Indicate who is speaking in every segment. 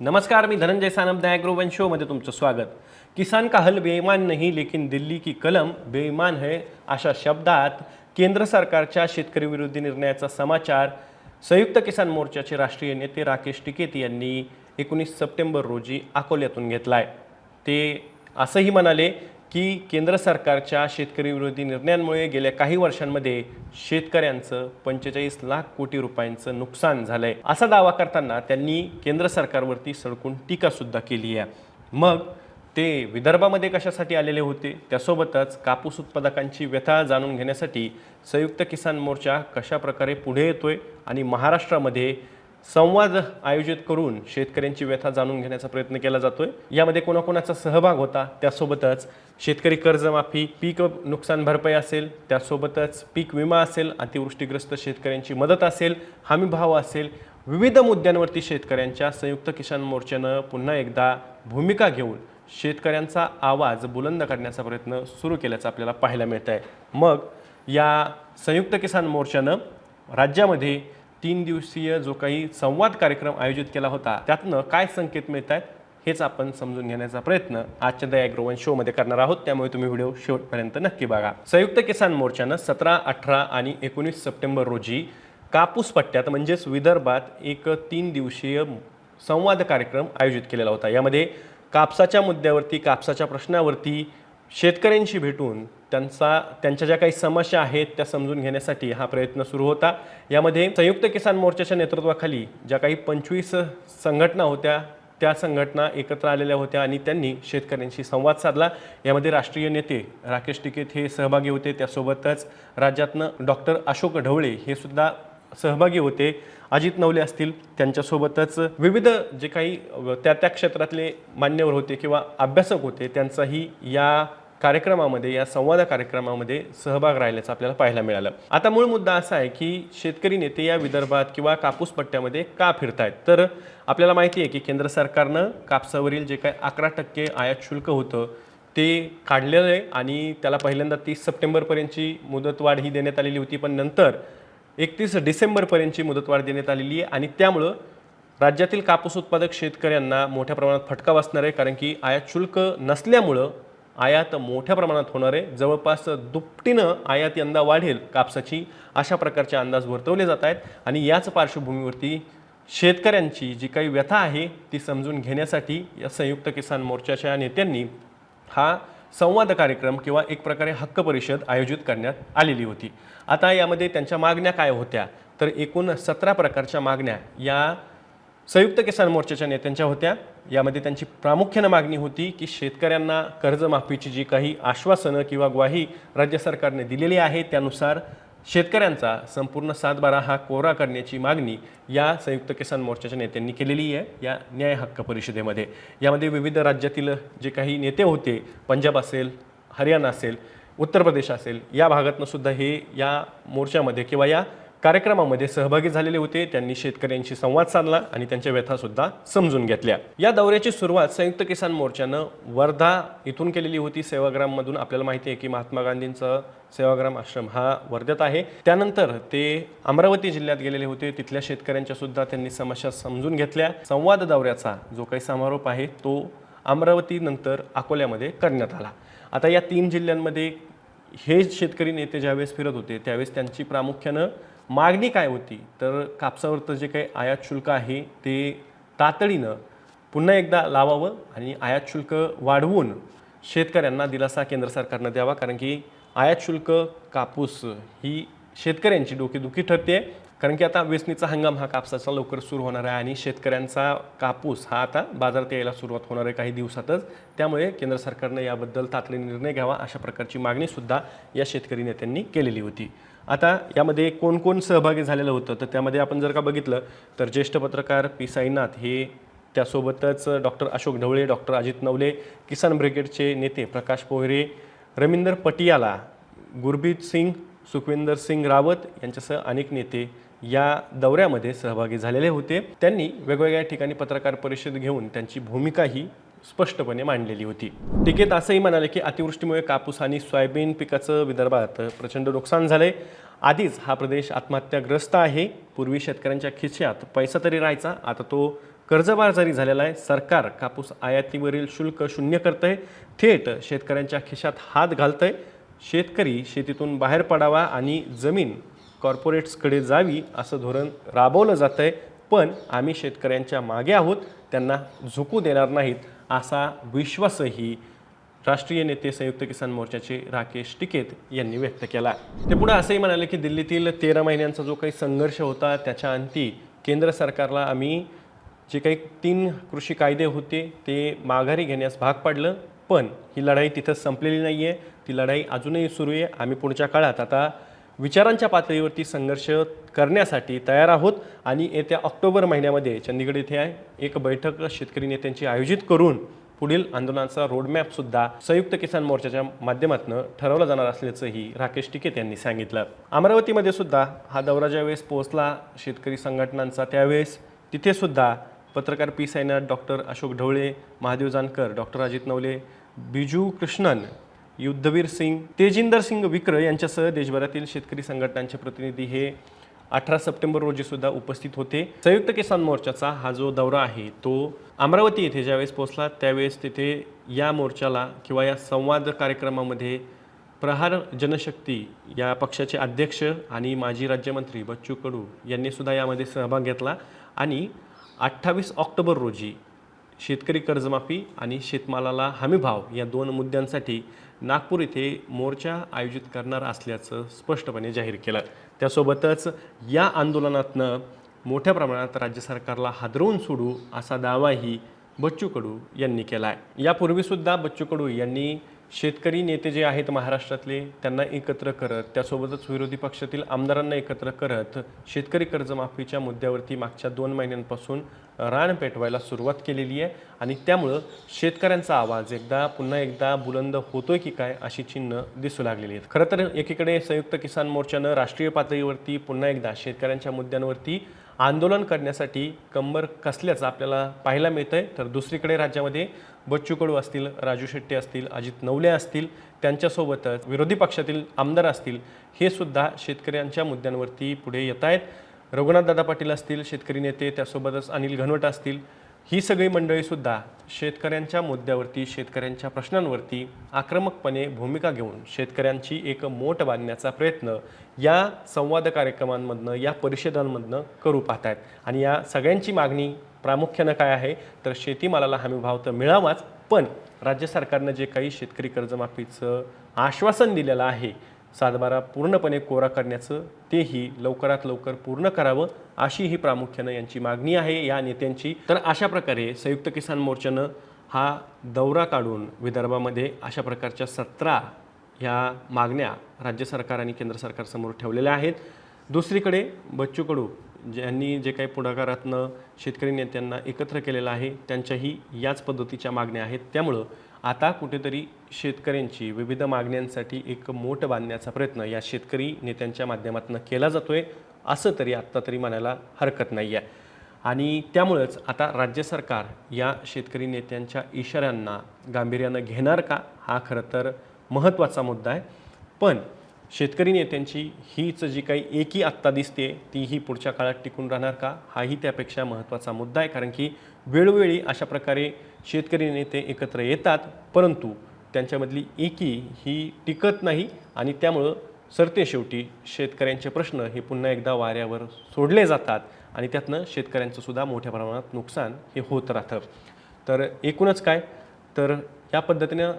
Speaker 1: नमस्कार मी धनंजय सानप ॲग्रोवन शोमध्ये तुमचं स्वागत. किसान का हल बेईमान नाही लेकिन दिल्ली की कलम बेईमान है अशा शब्दात केंद्र सरकारच्या शेतकरी विरोधी निर्णयाचा समाचार संयुक्त किसान मोर्चाचे राष्ट्रीय नेते राकेश टिकेत यांनी एकोणीस सप्टेंबर रोजी अकोल्यातून घेतला आहे ते असंही म्हणाले की केंद्र सरकारच्या शेतकरी विरोधी निर्णयांमुळे गेल्या काही वर्षांमध्ये शेतकऱ्यांचं पंचेचाळीस लाख कोटी रुपयांचं नुकसान झालंय. असा दावा करताना त्यांनी केंद्र सरकारवरती सडकून टीकासुद्धा केली आहे. मग ते विदर्भामध्ये कशासाठी आलेले होते? त्यासोबतच कापूस उत्पादकांची व्यथा जाणून घेण्यासाठी संयुक्त किसान मोर्चा कशा प्रकारे पुढे येतोय? आणि महाराष्ट्रामध्ये संवाद आयोजित करून शेतकऱ्यांची व्यथा जाणून घेण्याचा प्रयत्न केला जातोय. यामध्ये कोणाकोणाचा सहभाग होता त्यासोबतच शेतकरी कर्जमाफी पीक नुकसान भरपाई असेल त्यासोबतच पीक विमा असेल अतिवृष्टीग्रस्त शेतकऱ्यांची मदत असेल हमी भाव असेल विविध मुद्द्यांवरती शेतकऱ्यांच्या संयुक्त किसान मोर्चानं पुन्हा एकदा भूमिका घेऊन शेतकऱ्यांचा आवाज बुलंद करण्याचा प्रयत्न सुरू केल्याचं आपल्याला पाहायला मिळत आहे मग या संयुक्त किसान मोर्चानं राज्यामध्ये तीन दिवसीय जो काही संवाद कार्यक्रम आयोजित केला होता त्यातनं काय संकेत मिळत आहेत हेच आपण समजून घेण्याचा प्रयत्न आजच्या द ॲग्रोवन शोमध्ये करणार आहोत. त्यामुळे तुम्ही व्हिडिओ शेवटपर्यंत नक्की बघा. संयुक्त किसान मोर्चानं सतरा अठरा आणि एकोणीस सप्टेंबर रोजी कापूस पट्ट्यात म्हणजेच विदर्भात एक तीन दिवसीय संवाद कार्यक्रम आयोजित केलेला होता. यामध्ये कापसाच्या मुद्द्यावरती कापसाच्या प्रश्नावरती शेतकऱ्यांशी भेटून त्यांचा त्यांच्या ज्या काही समस्या आहेत त्या समजून घेण्यासाठी हा प्रयत्न सुरू होता. यामध्ये संयुक्त किसान मोर्चाच्या नेतृत्वाखाली ज्या काही पंचवीस संघटना होत्या त्या संघटना एकत्र आलेल्या होत्या आणि त्यांनी शेतकऱ्यांशी संवाद साधला. यामध्ये राष्ट्रीय नेते राकेश टिकेत हे सहभागी होते. त्यासोबतच राज्यातनं डॉक्टर अशोक ढवळे हे सुद्धा सहभागी होते. अजित नवले असतील त्यांच्यासोबतच विविध जे काही त्या त्या क्षेत्रातले मान्यवर होते किंवा अभ्यासक होते त्यांचाही या कार्यक्रमामध्ये या संवाद कार्यक्रमामध्ये सहभाग राहिल्याचं आपल्याला पाहायला मिळालं. आता मूळ मुद्दा असा आहे की शेतकरी नेते या विदर्भात किंवा कापूस पट्ट्यामध्ये का फिरतायत? तर आपल्याला माहिती आहे की केंद्र सरकारनं कापसावरील जे काही अकरा टक्के आयात शुल्क होतं ते काढलेलं आहे आणि त्याला पहिल्यांदा तीस सप्टेंबरपर्यंतची मुदतवाढ ही देण्यात आलेली होती पण नंतर एकतीस डिसेंबरपर्यंतची मुदतवाढ देण्यात आलेली आहे आणि त्यामुळं राज्यातील कापूस उत्पादक शेतकऱ्यांना मोठ्या प्रमाणात फटका बसणार आहे कारण की आयात शुल्क नसल्यामुळं आयात मोठ्या प्रमाणात होणार आहे. जवळपास दुपटीनं आयात यंदा वाढेल कापसाची. अशा प्रकारचे अंदाज वर्तवले जात आहेत. आणि याच पार्श्वभूमीवरती शेतकऱ्यांची जी काही व्यथा आहे ती समजून घेण्यासाठी या संयुक्त किसान मोर्चाच्या नेत्यांनी हा संवाद कार्यक्रम किंवा एक प्रकारे हक्क परिषद आयोजित करण्यात आलेली होती. आता यामध्ये त्यांच्या मागण्या काय होत्या? तर एकूण सतरा प्रकारच्या मागण्या या संयुक्त किसान मोर्चाच्या नेत्यांच्या होत्या. यामध्ये त्यांची प्रामुख्यानं मागणी होती की शेतकऱ्यांना कर्जमाफीची जी काही आश्वासनं किंवा ग्वाही राज्य सरकारने दिलेली आहे त्यानुसार शेतकऱ्यांचा संपूर्ण सातबारा हा कोरा करण्याची मागणी या संयुक्त किसान मोर्चाच्या नेत्यांनी केलेली आहे या न्याय हक्क परिषदेमध्ये. यामध्ये विविध राज्यातील जे काही नेते होते पंजाब असेल हरियाणा असेल उत्तर प्रदेश असेल या भागातनं सुद्धा हे या मोर्चामध्ये किंवा या कार्यक्रमामध्ये सहभागी झालेले होते. त्यांनी शेतकऱ्यांशी संवाद साधला आणि त्यांच्या व्यथासुद्धा समजून घेतल्या. या दौऱ्याची सुरुवात संयुक्त किसान मोर्चानं वर्धा इथून केलेली होती. सेवाग्राममधून आपल्याला माहिती आहे की महात्मा गांधींचं सेवाग्राम आश्रम हा वर्ध्यात आहे. त्यानंतर ते अमरावती जिल्ह्यात गेलेले होते. तिथल्या शेतकऱ्यांच्या सुद्धा त्यांनी समस्या समजून घेतल्या. संवाद दौऱ्याचा जो काही समारोप आहे तो अमरावती नंतर अकोल्यामध्ये करण्यात आला. आता या तीन जिल्ह्यांमध्ये हे शेतकरी नेते ज्यावेळेस फिरत होते त्यावेळेस त्यांची प्रामुख्यानं मागणी काय होती? तर कापसावरचं जे काही आयात शुल्क आहे ते तातडीनं पुन्हा एकदा लावावं आणि आयात शुल्क वाढवून शेतकऱ्यांना दिलासा केंद्र सरकारनं द्यावा. कारण की आयात शुल्क कापूस ही शेतकऱ्यांची डोकेदुखी ठरते. कारण की आता वेचणीचा हंगाम हा कापसाचा लवकर सुरू होणार आहे आणि शेतकऱ्यांचा कापूस हा आता बाजारात यायला सुरुवात होणार आहे काही दिवसातच. त्यामुळे केंद्र सरकारनं याबद्दल तातडीने निर्णय घ्यावा अशा प्रकारची मागणीसुद्धा या शेतकरी नेत्यांनी केलेली होती. आता यामध्ये कोण कोण सहभागी झालेलं होतं? तर त्यामध्ये आपण जर का बघितलं तर ज्येष्ठ पत्रकार पी साईनाथ हे त्यासोबतच डॉक्टर अशोक ढवळे डॉक्टर अजित नवले किसान ब्रिगेडचे नेते प्रकाश पोहरे रवींदर पटियाला गुरबीत सिंग सुखविंदर सिंग रावत यांच्यासह अनेक नेते या दौऱ्यामध्ये सहभागी झालेले होते. त्यांनी वेगवेगळ्या ठिकाणी पत्रकार परिषद घेऊन त्यांची भूमिका ही स्पष्टपणे मांडलेली होती. टिकेत असंही म्हणाले की अतिवृष्टीमुळे कापूस आणि सोयाबीन पिकाचं विदर्भात प्रचंड नुकसान झालंय. आधीच हा प्रदेश आत्महत्याग्रस्त आहे. पूर्वी शेतकऱ्यांच्या खिशात पैसा तरी राहायचा. आता तो कर्जबाजारी झालेला आहे सरकार कापूस आयातीवरील शुल्क शून्य करतंय. थेट शेतकऱ्यांच्या खिशात हात घालतंय. शेतकरी शेतीतून बाहेर पडावा आणि जमीन कॉर्पोरेट्सकडे जावी असं धोरण राबवलं जातं आहे पण आम्ही शेतकऱ्यांच्या मागे आहोत. त्यांना झुकू देणार नाहीत. असा विश्वासही राष्ट्रीय नेते संयुक्त किसान मोर्चाचे राकेश टिकेत यांनी व्यक्त केला. ते पुढे असंही म्हणाले की दिल्लीतील तेरा महिन्यांचा जो काही संघर्ष होता त्याच्या अंती केंद्र सरकारला आम्ही जे काही तीन कृषी कायदे होते ते माघारी घेण्यास भाग पाडलं. पण ही लढाई तिथं संपलेली नाही आहे ती लढाई अजूनही सुरू आहे. आम्ही पुढच्या काळात आता विचारांच्या पातळीवरती संघर्ष करण्यासाठी तयार आहोत आणि येत्या ऑक्टोबर महिन्यामध्ये चंदीगड येथे आहे. एक बैठक शेतकरी नेत्यांची आयोजित करून पुढील आंदोलनाचा रोडमॅपसुद्धा संयुक्त किसान मोर्चाच्या माध्यमातून ठरवला जाणार असल्याचंही राकेश टिकेत यांनी सांगितलं. अमरावतीमध्ये सुद्धा हा दौरा ज्यावेळेस पोहोचला शेतकरी संघटनांचा त्यावेळेस तिथेसुद्धा पत्रकार P Sainath doctor Ashok Dhawale Mahadev Jankar doctor Ajit Navale Biju Krishnan Yudhvir Singh Tejinder Singh विक्र यांच्यासह देशभरातील शेतकरी संघटनांचे प्रतिनिधी हे अठरा सप्टेंबर रोजी सुद्धा उपस्थित होते. संयुक्त किसान मोर्चाचा हा जो दौरा आहे तो अमरावती येथे ज्यावेळेस पोहोचला त्यावेळेस तिथे या मोर्चाला किंवा या संवाद कार्यक्रमामध्ये प्रहार जनशक्ती या पक्षाचे अध्यक्ष आणि माजी राज्यमंत्री बच्चू कडू यांनी सुद्धा यामध्ये सहभाग घेतला आणि अठ्ठावीस ऑक्टोबर रोजी शेतकरी कर्जमाफी आणि शेतमालाला हमीभाव या दोन मुद्द्यांसाठी नागपूर इथे मोर्चा आयोजित करणार असल्याचं स्पष्टपणे जाहीर केलं. त्यासोबतच या आंदोलनातनं मोठ्या प्रमाणात राज्य सरकारला हादरवून सोडू असा दावाही बच्चू कडू यांनी केला आहे यापूर्वीसुद्धा बच्चू कडू यांनी शेतकरी नेते जे आहेत महाराष्ट्रातले त्यांना एकत्र करत त्यासोबतच विरोधी पक्षातील आमदारांना एकत्र करत शेतकरी कर्जमाफीच्या मुद्द्यावरती मागच्या दोन महिन्यांपासून रान पेटवायला सुरुवात केलेली आहे आणि त्यामुळं शेतकऱ्यांचा आवाज एकदा पुन्हा एकदा बुलंद होतोय की काय अशी चिन्ह दिसू लागलेली आहेत. खरं तर एकीकडे संयुक्त किसान मोर्चानं राष्ट्रीय पातळीवरती पुन्हा एकदा शेतकऱ्यांच्या मुद्द्यांवरती आंदोलन करण्यासाठी कंबर कसल्याचं आपल्याला पाहायला मिळतं आहे तर दुसरीकडे राज्यामध्ये बच्चू कडू असतील राजू शेट्टी असतील अजित नवले असतील त्यांच्यासोबतच विरोधी पक्षातील आमदार असतील हे सुद्धा शेतकऱ्यांच्या मुद्द्यांवरती पुढे येत आहेत रघुनाथदादा पाटील असतील शेतकरी नेते त्यासोबतच अनिल घनवट असतील ही सगळी मंडळीसुद्धा शेतकऱ्यांच्या मुद्द्यावरती शेतकऱ्यांच्या प्रश्नांवरती आक्रमकपणे भूमिका घेऊन शेतकऱ्यांची एक मोठ बांधण्याचा प्रयत्न या संवाद कार्यक्रमांमधनं या परिषदांमधनं करू पाहत आहेत आणि या सगळ्यांची मागणी प्रामुख्यानं काय आहे? तर शेतीमालाला हमीभाव तर मिळावाच पण राज्य सरकारनं जे काही शेतकरी कर्जमाफीचं आश्वासन दिलेलं आहे सातबारा पूर्णपणे कोरा करण्याचं तेही लवकरात लवकर पूर्ण करावं अशी ही प्रामुख्यानं यांची मागणी आहे या नेत्यांची. तर अशा प्रकारे संयुक्त किसान मोर्चानं हा दौरा काढून विदर्भामध्ये अशा प्रकारच्या सतरा ह्या मागण्या राज्य सरकार आणि केंद्र सरकारसमोर ठेवलेल्या आहेत. दुसरीकडे बच्चू कडू ज्यांनी जे काही पुढाकारातनं शेतकरी नेत्यांना एकत्र केलेलं आहे त्यांच्याही याच पद्धतीच्या मागण्या आहेत. त्यामुळं आता कुठेतरी शेतकऱ्यांची विविध मागण्यांसाठी एक मोठ बांधण्याचा प्रयत्न या शेतकरी नेत्यांच्या माध्यमातून केला जातो आहे असं तरी आत्ता तरी म्हणायला हरकत नाही आहे आणि त्यामुळंच आता राज्य सरकार या शेतकरी नेत्यांच्या इशाऱ्यांना गांभीर्यानं घेणार का हा खरं तर महत्त्वाचा मुद्दा आहे. पण शेतकरी नेत्यांची हीच जी काही एकी आत्ता दिसते ती ही पुढच्या काळात टिकून राहणार का हाही त्यापेक्षा महत्त्वाचा मुद्दा आहे. कारण की वेळोवेळी अशा प्रकारे शेतकरी नेते एकत्र येतात परंतु त्यांच्यामधली एकी ही टिकत नाही आणि त्यामुळं सरते शेवटी शेतकऱ्यांचे प्रश्न हे पुन्हा एकदा वाऱ्यावर सोडले जातात आणि त्यातनं शेतकऱ्यांचं सुद्धा मोठ्या प्रमाणात नुकसान हे होत राहतं. तर एकूणच काय? तर या पद्धतीनं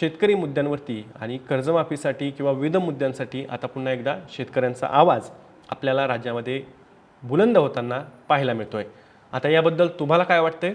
Speaker 1: शेतकरी मुद्द्यांवरती आणि कर्जमाफीसाठी किंवा विविध मुद्द्यांसाठी आता पुन्हा एकदा शेतकऱ्यांचा आवाज आपल्याला राज्यामध्ये बुलंद होताना पाहायला मिळतो आहे आता याबद्दल तुम्हाला काय वाटतंय?